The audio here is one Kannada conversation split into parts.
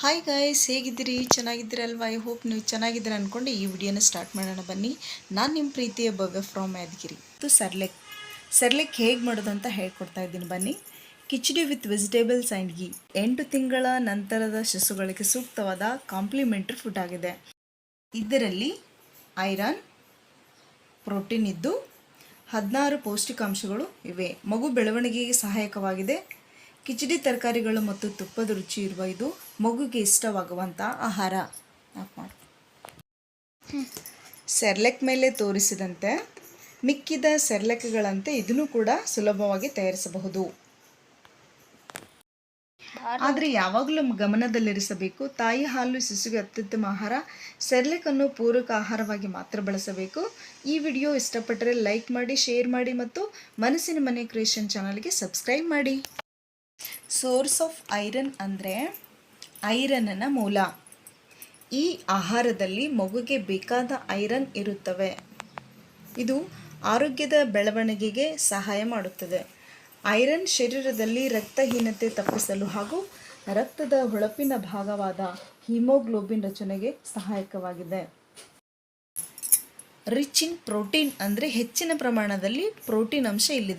ಹಾಯ್ ಗಾಯ್ಸ್ ಹೇಗಿದ್ದೀರಿ? ಚೆನ್ನಾಗಿದ್ದೀರಲ್ವಾ? ಐ ಹೋಪ್ ನೀವು ಚೆನ್ನಾಗಿದ್ದೀರ ಅಂದ್ಕೊಂಡು ಈ ವಿಡಿಯೋನ ಸ್ಟಾರ್ಟ್ ಮಾಡೋಣ ಬನ್ನಿ. ನಾನು ನಿಮ್ಮ ಪ್ರೀತಿಯ ಭವ್ಯ ಫ್ರಾಮ್ ಯಾದಗಿರಿ. ಇದು ಸರ್ಲೆಕ್ ಸರ್ಲೆಕ್ ಹೇಗೆ ಮಾಡೋದು ಅಂತ ಹೇಳ್ಕೊಡ್ತಾ ಇದ್ದೀನಿ ಬನ್ನಿ. Khichdi with vegetables and ghee ಎಂಟು ತಿಂಗಳ ನಂತರದ ಶಿಶುಗಳಿಗೆ ಸೂಕ್ತವಾದ ಕಾಂಪ್ಲಿಮೆಂಟ್ರಿ ಫುಡ್ ಆಗಿದೆ. ಇದರಲ್ಲಿ ಐರನ್, ಪ್ರೋಟೀನ್ ಇದ್ದು ಹದಿನಾರು ಪೌಷ್ಟಿಕಾಂಶಗಳು ಇವೆ. ಮಗು ಬೆಳವಣಿಗೆಗೆ ಸಹಾಯಕವಾಗಿದೆ. ಕಿಚಡಿ ತರಕಾರಿಗಳು ಮತ್ತು ತುಪ್ಪದ ರುಚಿ ಇರುವ ಇದು ಮಗುಗೆ ಇಷ್ಟವಾಗುವಂಥ ಆಹಾರ. ಸೆರ್ಲೆಕ್ ಮೇಲೆ ತೋರಿಸಿದಂತೆ ಮಿಕ್ಕಿದ ಸೆರ್ಲೆಕ್ಗಳಂತೆ ಇದನ್ನು ಕೂಡ ಸುಲಭವಾಗಿ ತಯಾರಿಸಬಹುದು. ಆದರೆ ಯಾವಾಗಲೂ ಗಮನದಲ್ಲಿರಿಸಬೇಕು. ತಾಯಿ ಹಾಲು, ಶಿಶುಗೆ ಅತ್ಯುತ್ತಮ ಆಹಾರ. ಸೆರ್ಲೆಕನ್ನು ಪೂರಕ ಆಹಾರವಾಗಿ ಮಾತ್ರ ಬಳಸಬೇಕು. ಈ ವಿಡಿಯೋ ಇಷ್ಟಪಟ್ಟರೆ ಲೈಕ್ ಮಾಡಿ, ಶೇರ್ ಮಾಡಿ ಮತ್ತು ಮನಸ್ಸಿನ ಮನೆ ಕ್ರಿಯೇಷನ್ ಚಾನಲ್ಗೆ ಸಬ್ಸ್ಕ್ರೈಬ್ ಮಾಡಿ. ಸೋರ್ಸ್ ಆಫ್ ಐರನ್ ಅಂದರೆ ಐರನ್ನ ಮೂಲ. ಈ ಆಹಾರದಲ್ಲಿ ಮಗುಗೆ ಬೇಕಾದ ಐರನ್ ಇರುತ್ತವೆ. ಇದು ಆರೋಗ್ಯದ ಬೆಳವಣಿಗೆಗೆ ಸಹಾಯ ಮಾಡುತ್ತದೆ. ಐರನ್ ಶರೀರದಲ್ಲಿ ರಕ್ತಹೀನತೆ ತಪ್ಪಿಸಲು ಹಾಗೂ ರಕ್ತದ ಹೊಳಪಿನ ಭಾಗವಾದ ಹಿಮೋಗ್ಲೋಬಿನ್ ರಚನೆಗೆ ಸಹಾಯಕವಾಗಿದೆ. ರಿಚ್ ಇನ್ ಪ್ರೋಟೀನ್ ಅಂದರೆ ಹೆಚ್ಚಿನ ಪ್ರಮಾಣದಲ್ಲಿ ಪ್ರೋಟೀನ್ ಅಂಶ ಇಲ್ಲಿದೆ.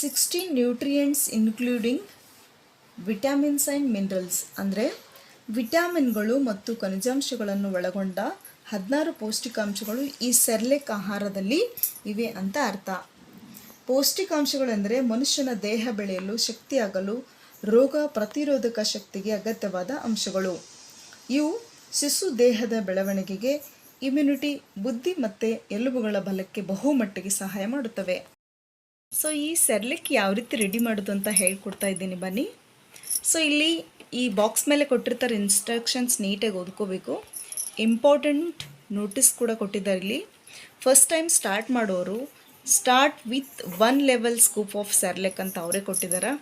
Sixteen nutrients including vitamins and minerals ಅಂದರೆ ವಿಟಮಿನ್ಗಳು ಮತ್ತು ಖನಿಜಾಂಶಗಳನ್ನು ಒಳಗೊಂಡ ಹದಿನಾರು ಪೌಷ್ಟಿಕಾಂಶಗಳು ಈ ಸೆರ್ಲೆಕ್ ಆಹಾರದಲ್ಲಿ ಇವೆ ಅಂತ ಅರ್ಥ. ಪೌಷ್ಟಿಕಾಂಶಗಳೆಂದರೆ ಮನುಷ್ಯನ ದೇಹ ಬೆಳೆಯಲು ಶಕ್ತಿಯಾಗಲು ರೋಗ ಪ್ರತಿರೋಧಕ ಶಕ್ತಿಗೆ ಅಗತ್ಯವಾದ ಅಂಶಗಳು. ಇವು ಶಿಶು ದೇಹದ ಬೆಳವಣಿಗೆಗೆ ಇಮ್ಯುನಿಟಿ ಬುದ್ಧಿ ಮತ್ತು ಎಲುಬುಗಳ ಬಲಕ್ಕೆ ಬಹುಮಟ್ಟಿಗೆ ಸಹಾಯ ಮಾಡುತ್ತವೆ. ಸೊ ಈ ಸೆರ್ಲಿಕ್ ಯಾವ ರೀತಿ ರೆಡಿ ಮಾಡೋದು ಅಂತ ಹೇಳ್ಕೊಡ್ತಾ ಇದ್ದೀನಿ ಬನ್ನಿ. ಸೊ ಇಲ್ಲಿ ಈ ಬಾಕ್ಸ್ ಮೇಲೆ ಕೊಟ್ಟಿರ್ತಾರೆ ಇನ್ಸ್ಟ್ರಕ್ಷನ್ಸ್ ನೀಟಾಗಿ ಓದ್ಕೋಬೇಕು. ಇಂಪಾರ್ಟೆಂಟ್ ನೋಟಿಸ್ ಕೂಡ ಕೊಟ್ಟಿದ್ದಾರೆ ಇಲ್ಲಿ. ಫಸ್ಟ್ ಟೈಮ್ ಸ್ಟಾರ್ಟ್ ಮಾಡೋರು start with one level scoop of Cerelac ಅಂತ ಅವರೇ ಕೊಟ್ಟಿದ್ದಾರೆ.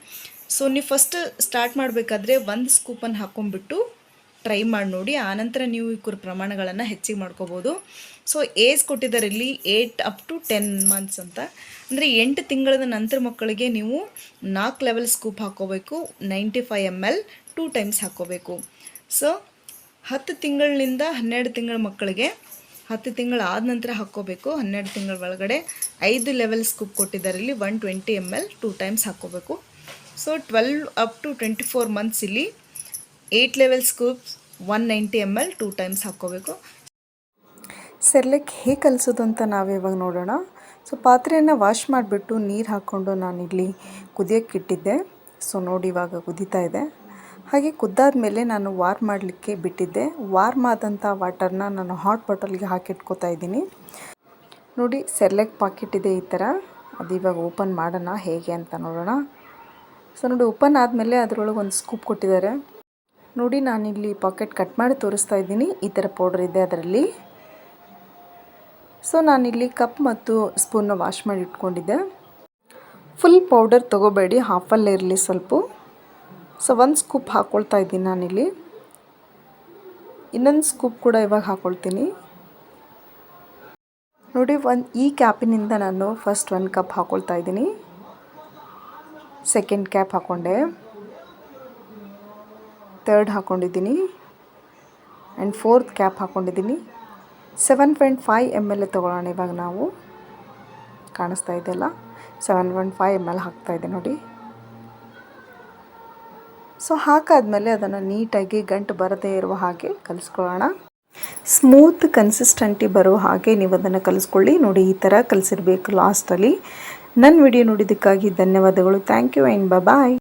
ಸೊ ನೀವು ಫಸ್ಟ್ ಸ್ಟಾರ್ಟ್ ಮಾಡಬೇಕಾದ್ರೆ ಒಂದು ಸ್ಕೂಪನ್ನು ಹಾಕ್ಕೊಂಡ್ಬಿಟ್ಟು ಟ್ರೈ ಮಾಡಿ ನೋಡಿ. ಆನಂತರ ನೀವು ಇವ್ರ ಪ್ರಮಾಣಗಳನ್ನು ಹೆಚ್ಚಿಗೆ ಮಾಡ್ಕೋಬೋದು. ಸೊ ಏಜ್ ಕೊಟ್ಟಿದ್ದಾರೆ ಇಲ್ಲಿ eight up to ten months ಅಂತ. ಅಂದರೆ ಎಂಟು ತಿಂಗಳ ನಂತರ ಮಕ್ಕಳಿಗೆ ನೀವು ನಾಲ್ಕು ಲೆವೆಲ್ ಸ್ಕೂಪ್ ಹಾಕ್ಕೋಬೇಕು. Ninety five M L two times ಹಾಕ್ಕೋಬೇಕು. ಸೊ ಹತ್ತು ತಿಂಗಳಿನಿಂದ ಹನ್ನೆರಡು ತಿಂಗಳ ಮಕ್ಕಳಿಗೆ ಹತ್ತು ತಿಂಗಳು ಆದ ನಂತರ ಹಾಕ್ಕೋಬೇಕು. ಹನ್ನೆರಡು ತಿಂಗಳ ಒಳಗಡೆ ಐದು ಲೆವೆಲ್ ಸ್ಕೂಪ್ ಕೊಟ್ಟಿದ್ದಾರೆ ಇಲ್ಲಿ one twenty M L two times ಹಾಕ್ಕೋಬೇಕು. So twelve up to twenty four months ಇಲ್ಲಿ eight level scoops one ninety M L two times ಹಾಕ್ಕೋಬೇಕು. ಸೆರ್ಲೆಕ್ ಹೇಗೆ ಕಲಿಸೋದು ಅಂತ ನಾವು ಇವಾಗ ನೋಡೋಣ. ಸೊ ಪಾತ್ರೆಯನ್ನು ವಾಶ್ ಮಾಡಿಬಿಟ್ಟು ನೀರು ಹಾಕ್ಕೊಂಡು ನಾನಿಲ್ಲಿ ಕುದಿಯೋಕ್ಕೆ ಇಟ್ಟಿದ್ದೆ. ಸೊ ನೋಡಿ ಇವಾಗ ಕುದೀತಾ ಇದೆ. ಹಾಗೆ ಕುದ್ದಾದ ಮೇಲೆ ನಾನು ವಾರ್ ಮಾಡಲಿಕ್ಕೆ ಬಿಟ್ಟಿದ್ದೆ. ವಾರ್ಮ್ ಆದಂಥ ವಾಟರ್ನ ನಾನು ಹಾಟ್ ಬಾಟಲ್ಗೆ ಹಾಕಿಟ್ಕೋತಾ ಇದ್ದೀನಿ. ನೋಡಿ ಸೆರ್ಲೆಕ್ ಪಾಕೆಟ್ ಇದೆ ಈ ಥರ ಅದು ಇವಾಗ ಓಪನ್ ಮಾಡೋಣ, ಹೇಗೆ ಅಂತ ನೋಡೋಣ. ಸೊ ನೋಡಿ ಓಪನ್ ಆದಮೇಲೆ ಅದರೊಳಗೆ ಒಂದು ಸ್ಕೂಪ್ ಕೊಟ್ಟಿದ್ದಾರೆ. ನೋಡಿ, ನಾನಿಲ್ಲಿ ಪಾಕೆಟ್ ಕಟ್ ಮಾಡಿ ತೋರಿಸ್ತಾ ಇದ್ದೀನಿ. ಈ ಥರ ಪೌಡ್ರ್ ಇದೆ ಅದರಲ್ಲಿ. ಸೊ ನಾನಿಲ್ಲಿ ಕಪ್ ಮತ್ತು ಸ್ಪೂನ್ನ ವಾಶ್ ಮಾಡಿ ಇಟ್ಕೊಂಡಿದ್ದೆ. ಫುಲ್ ಪೌಡರ್ ತೊಗೋಬೇಡಿ ಹಾಫಲ್ಲೇ ಇರಲಿ ಸ್ವಲ್ಪ. ಸೊ ಒಂದು ಸ್ಕೂಪ್ ಹಾಕ್ಕೊಳ್ತಾ ಇದ್ದೀನಿ ನಾನಿಲ್ಲಿ. ಇನ್ನೊಂದು ಸ್ಕೂಪ್ ಕೂಡ ಇವಾಗ ಹಾಕ್ಕೊಳ್ತೀನಿ ನೋಡಿ, ಒಂದು, ಈ ಕ್ಯಾಪಿನಿಂದ ನಾನು ಫಸ್ಟ್ ಒಂದು ಕಪ್ ಹಾಕ್ಕೊಳ್ತಾ ಇದ್ದೀನಿ. ಸೆಕೆಂಡ್ ಕ್ಯಾಪ್ ಹಾಕ್ಕೊಂಡೆ ತರ್ಡ್ ಹಾಕ್ಕೊಂಡಿದ್ದೀನಿ ಆ್ಯಂಡ್ ಫೋರ್ತ್ ಕ್ಯಾಪ್ ಹಾಕ್ಕೊಂಡಿದ್ದೀನಿ seven point five M L ತೊಗೊಳ್ಳೋಣ ಇವಾಗ ನಾವು. ಕಾಣಿಸ್ತಾ ಇದೆಯಲ್ಲ seven point five M L ಹಾಕ್ತಾಯಿದ್ದೆ ನೋಡಿ. ಸೊ ಹಾಕಾದಮೇಲೆ ಅದನ್ನು ನೀಟಾಗಿ ಗಂಟು ಬರದೇ ಇರುವ ಹಾಗೆ ಕಲಿಸ್ಕೊಳ್ಳೋಣ. ಸ್ಮೂತ್ ಕನ್ಸಿಸ್ಟೆಂಟಿ ಬರೋ ಹಾಗೆ ನೀವು ಅದನ್ನು ಕಲಿಸ್ಕೊಳ್ಳಿ. ನೋಡಿ, ಈ ಥರ ಕಲಿಸಿರ್ಬೇಕು ಲಾಸ್ಟಲ್ಲಿ. ನನ್ನ ವಿಡಿಯೋ ನೋಡಿದ್ದಕ್ಕಾಗಿ ಧನ್ಯವಾದಗಳು. Thank you and bye